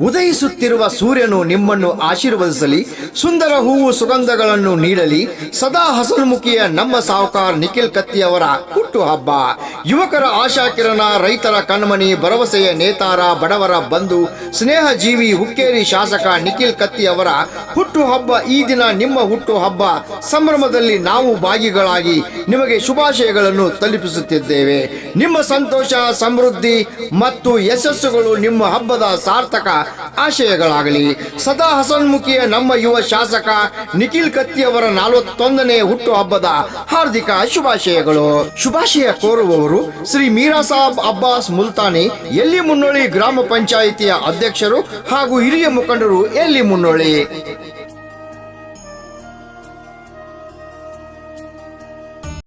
ಉದಯಿಸುತ್ತಿರುವ ಸೂರ್ಯನು ನಿಮ್ಮನ್ನು ಆಶೀರ್ವದಿಸಲಿ, ಸುಂದರ ಹೂವು ಸುಗಂಧಗಳನ್ನು ನೀಡಲಿ, ಸದಾ ಹಸನ್ಮುಖಿಯ ನಮ್ಮ ಸಾಹುಕಾರ ನಿಖಿಲ್ ಕತ್ತಿಯವರ ಹುಟ್ಟು ಹಬ್ಬ. ಯುವಕರ ಆಶಾಕಿರಣ, ರೈತರ ಕಣ್ಮಣಿ, ಭರವಸೆಯ ನೇತಾರ, ಬಡವರ ಬಂಧು ಸ್ನೇಹ ಜೀವಿ ಹುಕ್ಕೇರಿ ಶಾಸಕ ನಿಖಿಲ್ ಕತ್ತಿ ಅವರ ಹುಟ್ಟು ಹಬ್ಬ ಈ ದಿನ ನಿಮ್ಮ ಹುಟ್ಟು ಹಬ್ಬ ಸಂಭ್ರಮದಲ್ಲಿ ನಾವು ಭಾಗಿಗಳಾಗಿ ನಿಮಗೆ ಶುಭಾಶಯಗಳನ್ನು ತಲುಪಿಸುತ್ತಿದ್ದೇವೆ. ನಿಮ್ಮ ಸಂತೋಷ, ಸಮೃದ್ಧಿ ಮತ್ತು ಯಶಸ್ಸುಗಳು ನಿಮ್ಮ ಹಬ್ಬದ ಸಾರ್ಥಕ ಆಶಯಗಳಾಗಲಿ. ಸದಾ ಹಸನ್ಮುಖಿಯ ನಮ್ಮ ಯುವ ಶಾಸಕ ನಿಖಿಲ್ ಕತ್ತಿ ಅವರ ನಲವತ್ತೊಂದನೇ ಹುಟ್ಟು ಹಬ್ಬದ ಹಾರ್ದಿಕ ಶುಭಾಶಯಗಳು. ಶುಭಾಶಯ ಕೋರುವವರು ಶ್ರೀ ಮೀರಾ ಸಾಬ್ ಅಬ್ಬಾಸ್ ಮುಲ್ತಾನಿ, ಎಲ್ಲಿ ಮುನ್ನೋಳಿ ಗ್ರಾಮ ಪಂಚಾಯಿತಿಯ ಅಧ್ಯಕ್ಷರು ಹಾಗೂ ಹಿರಿಯ ಮುಖಂಡರು, ಎಲ್ಲಿ ಮುನ್ನೋಳಿ.